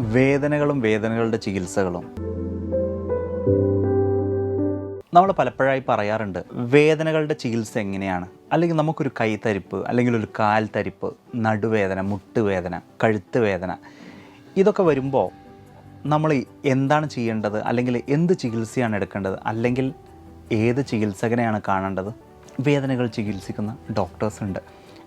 വേദനകളും വേദനകളുടെ ചികിത്സകളും. നമ്മൾ പലപ്പോഴായി പറയാറുണ്ട് വേദനകളുടെ ചികിത്സ എങ്ങനെയാണ്? അല്ലെങ്കിൽ നമുക്കൊരു കൈത്തരിപ്പ് അല്ലെങ്കിൽ ഒരു കാൽ തരിപ്പ് നടുവേദന മുട്ടുവേദന കഴുത്ത് വേദന ഇതൊക്കെ വരുമ്പോൾ നമ്മൾ എന്താണ് ചെയ്യേണ്ടത്? അല്ലെങ്കിൽ എന്ത് ചികിത്സയാണ് എടുക്കേണ്ടത്? അല്ലെങ്കിൽ ഏത് ചികിത്സകനെയാണ് കാണേണ്ടത്? വേദനകൾ ചികിത്സിക്കുന്ന ഡോക്ടേഴ്സ് ഉണ്ട്.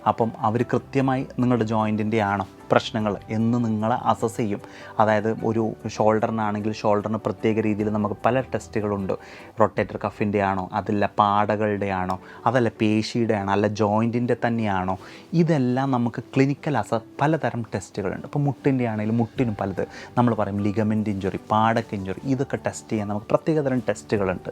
അപ്പം അവർ കൃത്യമായി നിങ്ങളുടെ ജോയിന്റിന്റെ ആണോ പ്രശ്നങ്ങൾ എന്ന് നിങ്ങൾ അസസ് ചെയ്യും. അതായത് ഒരു ഷോൾഡറിനാണെങ്കിൽ ഷോൾഡറിന് പ്രത്യേക രീതിയിൽ നമുക്ക് പല ടെസ്റ്റുകളുണ്ട് റൊട്ടേറ്റർ കഫിന്റെ ആണോ അതല്ല പാടകളുടെ ആണോ അതല്ല പേശിയുടെ ആണോ അല്ല ജോയിന്റിന്റെ തന്നെയാണോ ഇതെല്ലാം നമുക്ക് ക്ലിനിക്കൽ അസ പലതരം ടെസ്റ്റുകളുണ്ട് ഇപ്പോൾ മുട്ടിന്റെ ആണെങ്കിലും മുട്ടിനും പലത്. നമ്മൾ പറയും ലിഗമെന്റ് ഇഞ്ചുറി പാടക്ക് ഇഞ്ചുറി ഇതൊക്കെ ടെസ്റ്റ് ചെയ്യാൻ നമുക്ക് പ്രത്യേകതരം ടെസ്റ്റുകളുണ്ട്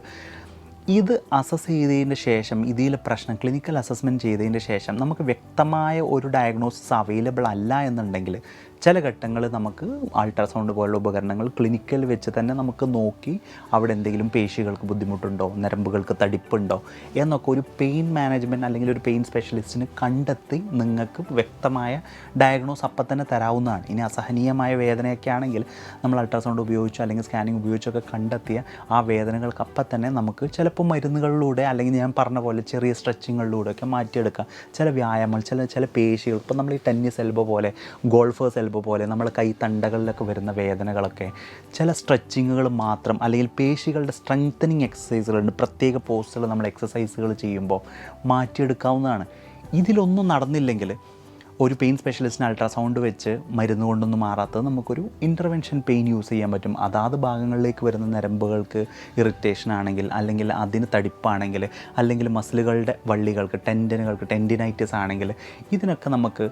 ഇത് അസസ് ചെയ്തതിന്റെ ശേഷം ഇതിലെ പ്രശ്നം ക്ലിനിക്കൽ അസസ്മെന്റ് ചെയ്തതിന്റെ ശേഷം നമുക്ക് വ്യക്തമായ ഒരു ഡയഗ്നോസിസ് അവൈലബിൾ അല്ല എന്നുണ്ടെങ്കിൽ ചില ഘട്ടങ്ങളിൽ നമുക്ക് അൾട്രാസൗണ്ട് പോലുള്ള ഉപകരണങ്ങൾ ക്ലിനിക്കൽ വെച്ച് തന്നെ നമുക്ക് നോക്കി അവിടെ എന്തെങ്കിലും പേശികൾക്ക് ബുദ്ധിമുട്ടുണ്ടോ നരമ്പുകൾക്ക് തടിപ്പുണ്ടോ എന്നൊക്കെ ഒരു പെയിൻ മാനേജ്മെന്റ് അല്ലെങ്കിൽ ഒരു പെയിൻ സ്പെഷ്യലിസ്റ്റിന് കണ്ടെത്തി നിങ്ങൾക്ക് വ്യക്തമായ ഡയഗ്നോസ് അപ്പം തന്നെ തരാവുന്നതാണ്. ഇനി അസഹനീയമായ വേദനയൊക്കെ ആണെങ്കിൽ നമ്മൾ അൾട്രാസൗണ്ട് ഉപയോഗിച്ചോ അല്ലെങ്കിൽ സ്കാനിങ് ഉപയോഗിച്ചൊക്കെ കണ്ടെത്തിയ ആ വേദനകൾക്ക് അപ്പം തന്നെ നമുക്ക് ചിലപ്പോൾ മരുന്നുകളിലൂടെ അല്ലെങ്കിൽ ഞാൻ പറഞ്ഞ പോലെ ചെറിയ സ്ട്രെച്ചിങ്ങുകളിലൂടെ ഒക്കെ മാറ്റിയെടുക്കാം. ചില വ്യായാമങ്ങൾ ചില ചില പേശികൾ ഇപ്പോൾ നമ്മൾ ഈ ടെന്നീസ് എൽബോ പോലെ ഗോൾഫേഴ്സ് പോലെ നമ്മൾ കൈ തണ്ടകളിലൊക്കെ വരുന്ന വേദനകളൊക്കെ ചില സ്ട്രെച്ചിങ്ങുകൾ മാത്രം അല്ലെങ്കിൽ പേശികളുടെ സ്ട്രെങ്തനിങ് എക്സസൈസുകളുണ്ട് പ്രത്യേക പോസ്റ്റുകൾ നമ്മൾ എക്സസൈസുകൾ ചെയ്യുമ്പോൾ മാറ്റിയെടുക്കാവുന്നതാണ്. ഇതിലൊന്നും നടന്നില്ലെങ്കിൽ ഒരു പെയിൻ സ്പെഷ്യലിസ്റ്റിന് അൾട്രാസൗണ്ട് വെച്ച് മരുന്ന് കൊണ്ടൊന്നും മാറാത്തത് നമുക്കൊരു ഇന്റർവെൻഷൻ പെയിൻ യൂസ് ചെയ്യാൻ പറ്റും. അതാത് ഭാഗങ്ങളിലേക്ക് വരുന്ന നരമ്പുകൾക്ക് ഇറിറ്റേഷൻ ആണെങ്കിൽ അല്ലെങ്കിൽ അതിന് തടിപ്പാണെങ്കിൽ അല്ലെങ്കിൽ മസിലുകളുടെ വള്ളികൾക്ക് ടെൻഡനുകൾക്ക് ടെൻഡിനൈറ്റിസ് ആണെങ്കിൽ ഇതിനൊക്കെ നമുക്ക്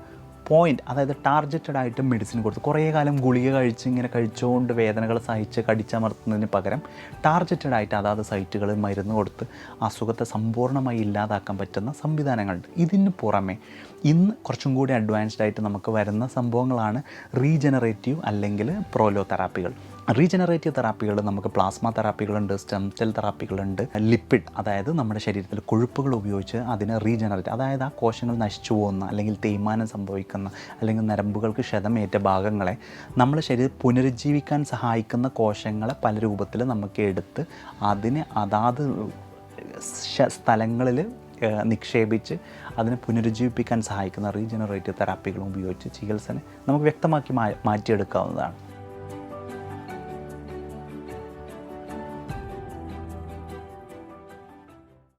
പോയിന്റ് അതായത് ടാർഗറ്റഡ് ആയിട്ട് മെഡിസിൻ കൊടുത്തു. കുറേ കാലം ഗുളിക കഴിച്ച് ഇങ്ങനെ കഴിച്ചുകൊണ്ട് വേദനകൾ സഹിച്ച് കടിച്ചമർത്തുന്നതിന് പകരം ടാർഗറ്റഡ് ആയിട്ട് അതാത് സൈറ്റുകളിൽ മരുന്ന് കൊടുത്ത് അസുഖത്തെ സമ്പൂർണമായി ഇല്ലാതാക്കാൻ പറ്റുന്ന സംവിധാനങ്ങളുണ്ട്. ഇതിന് പുറമെ ഇന്ന് കുറച്ചും കൂടി അഡ്വാൻസ്ഡ് ആയിട്ട് നമുക്ക് വരുന്ന സംഭവങ്ങളാണ് റീജനറേറ്റീവ് അല്ലെങ്കിൽ പ്രോലോ തെറാപ്പികൾ റീജനറേറ്റീവ് തെറാപ്പികൾ നമുക്ക് പ്ലാസ്മ തെറാപ്പികളുണ്ട് സ്റ്റെം സെൽ തെറാപ്പികളുണ്ട് ലിപ്പിഡ് അതായത് നമ്മുടെ ശരീരത്തിൽ കൊഴുപ്പുകൾ ഉപയോഗിച്ച് അതിനെ റീജനറേറ്റ് അതായത് ആ കോശങ്ങൾ നശിച്ചു പോകുന്ന അല്ലെങ്കിൽ തേയ്മാനം സംഭവിക്കുന്ന അല്ലെങ്കിൽ നരമ്പുകൾക്ക് ക്ഷതമേറ്റ ഭാഗങ്ങളെ നമ്മുടെ ശരീരം പുനരുജ്ജീവിക്കാൻ സഹായിക്കുന്ന കോശങ്ങളെ പല രൂപത്തിൽ നമുക്ക് എടുത്ത് അതിനെ അതാത് സ്ഥലങ്ങളിൽ നിക്ഷേപിച്ച് അതിനെ പുനരുജ്ജീവിപ്പിക്കാൻ സഹായിക്കുന്ന റീജനറേറ്റീവ് തെറാപ്പികളും ഉപയോഗിച്ച് ചികിത്സനെ നമുക്ക് വ്യക്തമാക്കി മാറ്റിയെടുക്കാവുന്നതാണ്.